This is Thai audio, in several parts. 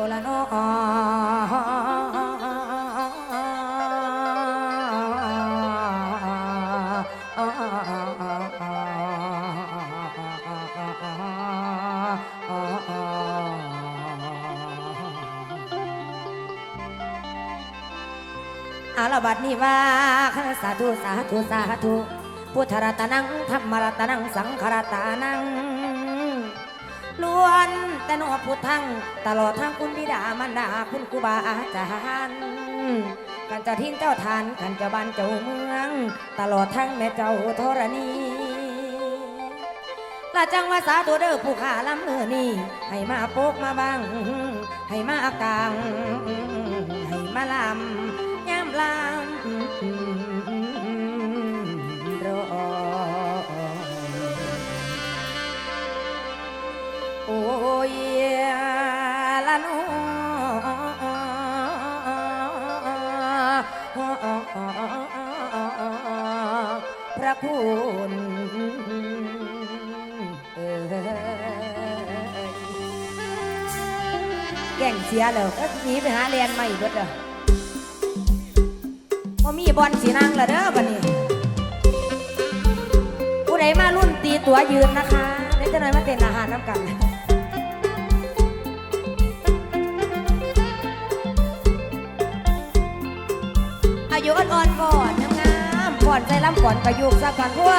อละนออาลบัดนี้ว่าสาธุสาธุสาธุพุทธรัตนังธรรมรัตนังสังฆรัตนัง ล้วนแต่นอพุทธังตลอดทางคุณบิดามารดาคุณครูบาอาจารย์กันจ้าทิ้นเจ้าทานกันจ้าบ้านเจ้าเมือง ตลอดทั้งแม่เจ้าธรณีละจังว่าสาธุเด้อผู้ขาลำเออนี่ให้มาโปกมาบังให้มากลางให้มาลำ โอ้ยละนอพระคุณเอ่ยแก่งเสียเลยก็หนีไปหาเรียนใหม่เบิดเลยพอมีบอลสีนางละเด้อบัดนี้ ผู้ใดมารุ่นตีตัวยืนนะคะเดี๋ยวจะหน่อยมาเต้นอาหารน้ำกัน อายุอ่อนๆก่อนงามๆก่อนใจล้ำก่อนประยุกต์สักก่อนทั่ว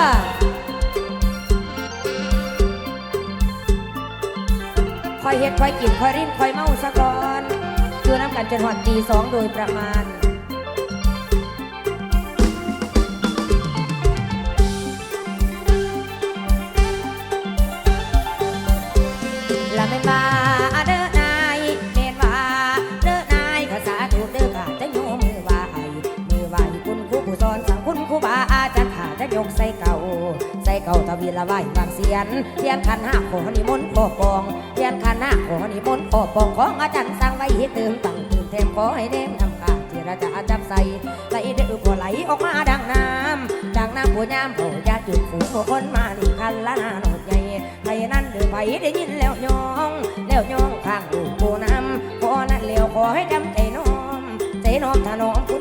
คอยเฮ็ดคอยกินคอยรินคอยเมาสะกก่อนอยู่น้ำกันจนหอดตีสองโดยประมาณ อนสังคุณครูบาอาจารย์ขาจะยกใส่เก่า ใส่เก่าตะวีละไหวบางเสียนเทียนขันห้าขอนิมนต์พ่อปองเทียนขันห้าขอนิมนต์พ่อปองของอาจารย์สั่งไว้ให้เติมตั้งเติมเทมขอให้เน้นทำการเจรจาจับใส่ไหลเดือพอไหลออกมาดังน้ำดังน้ำผัวยามโผยาจุดฝูงคนมาหนี่คันละนาโนดใหญ่ไทยนั้นเดือไผได้ยินแล้วยองแล้วยองข้างลูกโบน้ำขอนั้นเลี้ยวขอให้จำใจน้อมใจน้อมถนอมคุณ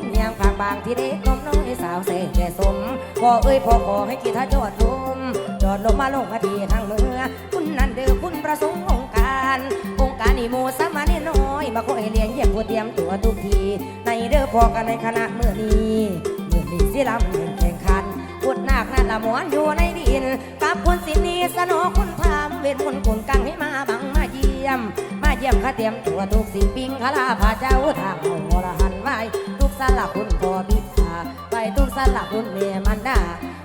บางที่เด็กน้อมน้อยสาวเสแก่สมพ่อเอ้ยพ่อขอให้กีทาจอดลมจอดลงมาลงมาทีทางเมือคุณนั่นเด้อคุณประสงค์องค์การ องค์การนี่มูสามานน้อย มาขอให้เลี้ยงเยี่ยมผู้เตรียมตัวทุกที ในเด้อพอกันในคณะเมื่อนี้เมื่อนี้สิลำเงินแข่งขันพุดนาคนั่นละมอนอยู่ในดิน กับคุณสินีสนอคุณทำเวทมนต์คุณกังให้มาบังมาเยี่ยม มาเยี่ยมข้าเตรียมตัวทุกสิ่งปิงคาลาพาเจ้าทางโมรหันไวทุก สลักคุณพ่อบิดาไปทุกสลักคุณเมมันดา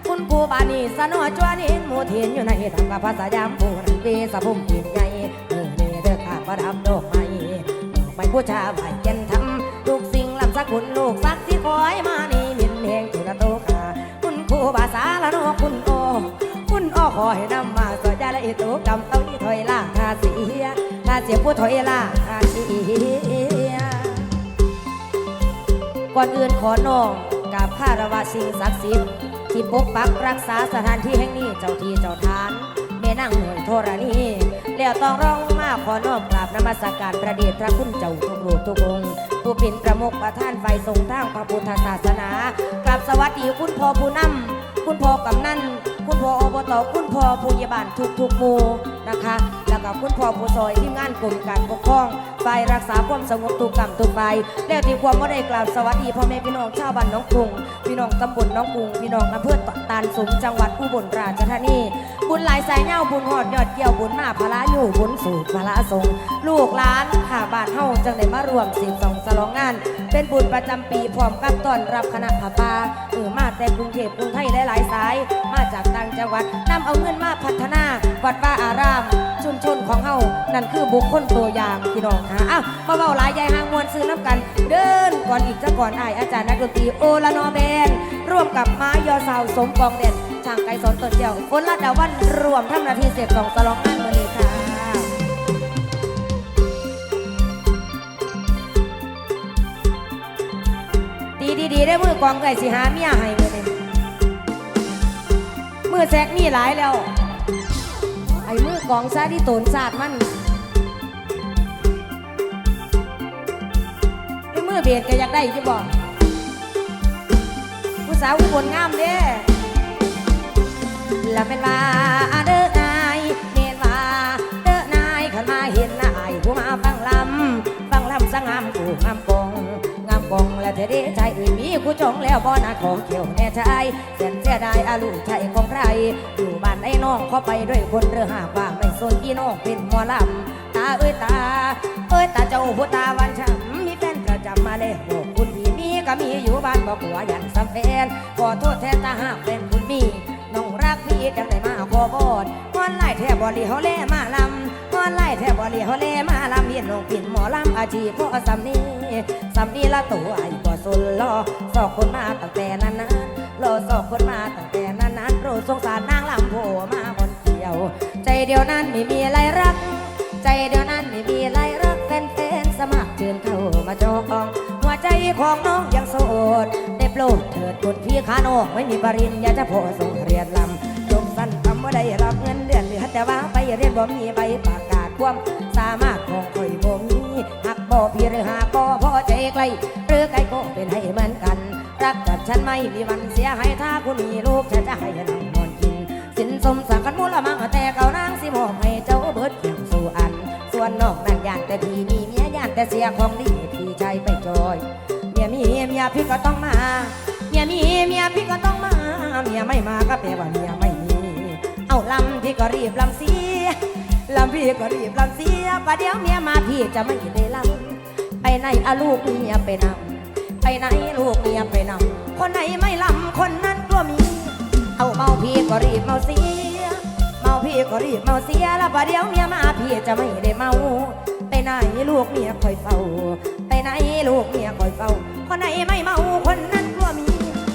คุณครูบานีสนอจวนเห็นหมูเทียนอยู่ในทางกับภาษายามผู้นั้นเปสะพุ่มกินใหญ่เออเนเด้อข้าประดับดอกไม้ดอกไม้ผู้ชาไหวเย็นทำทุกสิ่งลำสักคุณลูกสักที่คอยมานี่มินแหงจุดโตขาคุณครูบาสาละนอคุณโอคุณอ้อขอให้นำมาสวยใจและอิตุกำเต้าที่ถอยล่าคาเสียคาเสียผู้ถอยล่าคาเสีย ก่อนอื่นขอน้องกราบข้าระวะสิ่งศักดิ์สิทธิ์ที่ปกปักรักษาสถานที่แห่งนี้เจ้าที่เจ้าทานแม่นั่งหน่วยโทรณีแล้วต้องร้องมาขอน้อมกราบนมัสการประเดชพระคุณเจ้าทุกรูทุกองค์ผู้เป็นประมุขประท่านไฟทรงทางพระพุทธศาสนากราบสวัสดีคุณพ่อผู้นำคุณพ่อกำนันคุณพ่ออบตคุณพ่อผู้ใหญ่บานทุกทุกหมู่นะคะ กับคุณพ่อผู้ซอยทีมงานกลุ่มการปกครองฝ่ายรักษาความสงบตุกกรรมตุกไปแล้วที่ความว่าได้กล่าวสวัสดีพ่อแม่พี่น้องชาวบ้านน้องกรุงพี่น้องตำบลน้องกรุงพี่น้องอำเภอตาลสมจังหวัดอุบลราชธานีบุญหลายสายเน่าบุญหอดยอดเกี่ยวบุญมาพละอยู่บุญสูตรพระสงฆ์ ลูกหลานข้าบ้านเฮาจังได้มารวมสิบสองสลองงาน เป็นบุญประจำปีพร้อมกับต้อนรับคณะผ้าป่าเออมาแต่กรุงเทพกรุงไทยหลายๆสาย มาจากต่างจังหวัดนำเอาเงินมาพัฒนาวัดว่าอาราม ชุมชนของเฮานั่นคือบุคคลตัวอย่างพี่น้องค่ะอ้าวมาเบาหลายยายหางมวลซื้อน้ำกัน เดินก่อนอีกจะก่อนอายอาจารย์นักดนตรีโอลานอแบนร่วมกับม้ยอสาวสมปองเด่นช่างไก่สอนตนเดียวคนละดาวันรวมทำหนาทีเสียบสองสลองงานมือน ดีดีดีได้มือกองไก่สิหาเมียให้มือนี่มือแซกมีหลายแล้ว ไอ้มือกองซาที่โตนศาสตร์มันไอ้เบสก็อยากได้ที่บอกผู้สาวอุบลงามเด้ละเป็นว่าเด้อนายเมนว่าเด้อนายขันมาเห็นนายผู้มาฟังลำฟังลำสงามกูงามกองงามกองและเธอได้ใจ กูจงแล้วบ่นาของเขียวแน่ใจเสียนเสียดายอาลูกใจของใครอยู่บ้านไอ้น้องเข้าไปด้วยคนเรือหากว่างไม่สนอีน้องเป็นหมอลำตาเอ้ยตา เอ้ยตาเจ้าผู้ตาวันช้ำมีแฟนประจำมาแล้วบอกคุณพี่มีก็มีอยู่บ้านบอกหัวยันสำแฟนขอโทษแทนตาหากเป็นคุณมีน้องรักพี่จังได้มาขอบอดงอนไล่แทบบอลีเขาเล่มาลำงอนไล่แทบบอลีเขาเล่มาลำเรียนลงปิ่นหมอลำอาชีพพ่อสำนีสำนีละตัวไอ้ สนรอสอกคนมาตั้งแต่นั้นนะรอสอกคนมาตั้งแต่นั้นนั้นโรสงสารนางลำโผมาบนเดียว ใจเดียวนั้นไม่มีอะไรรัก ใจเดียวนั้นไม่มีอะไรรักแฟนๆสมัครเชิญเข้ามาจอง หัวใจของน้องยังโสด ได้โปรดเถิดคุณพี่ขาโนไม่มีปริญญาจะพอส่งเรียนลำจงสั้นคำว่าได้รับเงินเดือนเหลือแต่ว่าไปเรียนบ่มีใบประกาศความสามารถของข่อยบ่มีหักบ่พี่หรือหากบ่พอใจไกล รักกับฉันไม่มีวันเสียให้ถ้าคุณมีลูกฉันจะให้นำนอนกิน สินสมสังกันมูละมังแต่เก่านางสิมอบให้เจ้าเบิดเพียงสู่อัน ส่วนนอกนั้นย่านแต่พี่มีเมียย่านแต่เสียของดีพี่ใจไปจอยเมียมีเมียพี่ก็ต้องมาเมียมีเมียพี่ก็ต้องมาเมียไม่มาก็แปลว่าเมียไม่มี เอาลำพี่ก็รีบลำเสียลำพี่ก็รีบลำเสียประเดี๋ยวเมียมาพี่จะไม่ได้ลำไปไหนอาลูกเมียไปนำ ไปไหนลูกเมียไปนำคนไหนไม่ลำคนนั้นก็มี เอาเมาพี่ก็รีบเมาเสีย เมาพี่ก็รีบเมาเสียแล้วประเดี๋ยวเมียมาพี่จะไม่ได้เมา ไปไหนลูกเมียคอยเฝ้า ไปไหนลูกเมียคอยเฝ้า คนไหนไม่เมาคนนั้นก็มี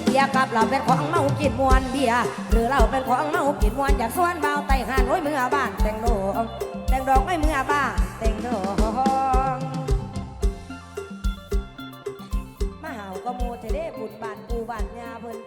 เบียกับเราเป็นของเมากินมวนเบียหรือเราเป็นของเมากินมวนจากสวนเบาไต่หานโอ้ยเมื่อบ้านแต่งดอกแต่งดอกไม่เมื่อบ้านแต่งด เด้บุญบานปูบานยาเพิ่น